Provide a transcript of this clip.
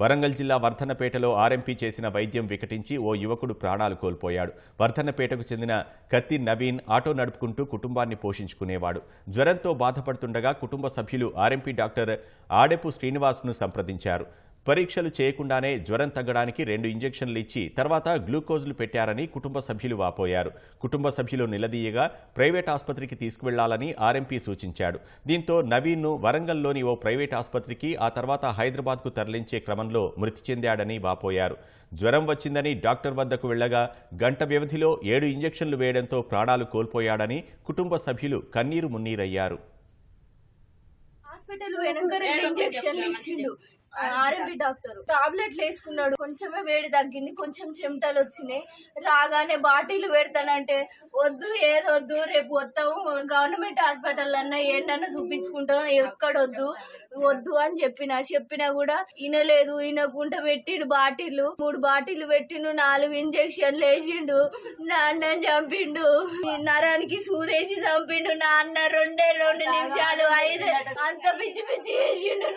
వరంగల్ జిల్లా వర్ధన్నపేటలో ఆర్ఎంపీ చేసిన వైద్యం వికటించి ఓ యువకుడు ప్రాణాలు కోల్పోయాడు. వర్ధన్నపేటకు చెందిన కత్తి నవీన్ ఆటో నడుపుకుంటూ కుటుంబాన్ని పోషించుకునేవాడు. జ్వరంతో బాధపడుతుండగా కుటుంబ సభ్యులు ఆర్ఎంపీ డాక్టర్ ఆడెపు శ్రీనివాస్ను సంప్రదించారు. పరీక్షలు చేయకుండానే జ్వరం తగ్గడానికి రెండు ఇంజెక్షన్లు ఇచ్చి తర్వాత గ్లూకోజ్లు పెట్టారని కుటుంబ సభ్యులు వాపోయారు. కుటుంబ సభ్యులు నిలదీయగా ప్రైవేట్ ఆసుపత్రికి తీసుకువెళ్ళాలని ఆర్ఎంపీ సూచించాడు. దీంతో నవీన్ను వరంగల్లోని ఓ ప్రైవేట్ ఆసుపత్రికి ఆ తర్వాత హైదరాబాద్కు తరలించే క్రమంలో మృతి చెందాడని వాపోయారు. జ్వరం వచ్చిందని డాక్టర్ వద్దకు వెళ్ళగా గంట వ్యవధిలో ఏడు ఇంజెక్షన్లు వేయడంతో ప్రాణాలు కోల్పోయాడని కుటుంబ సభ్యులు కన్నీరు మున్నీరయ్యారు. హాస్పిటల్ వెనక రెండు ఇంజక్షన్లు ఇచ్చిండు. RMP doctor. టాబ్లెట్లు వేసుకున్నాడు. కొంచెమే వేడి తగ్గింది కొంచెం చెమటలు వచ్చినాయి. రాగానే బాటిల్ పెడతానంటే వద్దు ఏదొద్దు రేపు వస్తాము గవర్నమెంట్ హాస్పిటల్ అన్నా ఏంటన్నా చూపించుకుంటాం ఎక్కడొద్దు వద్దు అని చెప్పిన. చెప్పినా కూడా వినలేదు వినకుండా పెట్టిండు బాటిల్. మూడు బాటిల్ పెట్టిండు నాలుగు ఇంజక్షన్లు వేసిండు. నాన్న చంపిండు. నరానికి సూదేసి చంపిండు. నాన్న రెండే రెండు నిమిషాలు అంత పిచ్చి పిచ్చి చేసిండు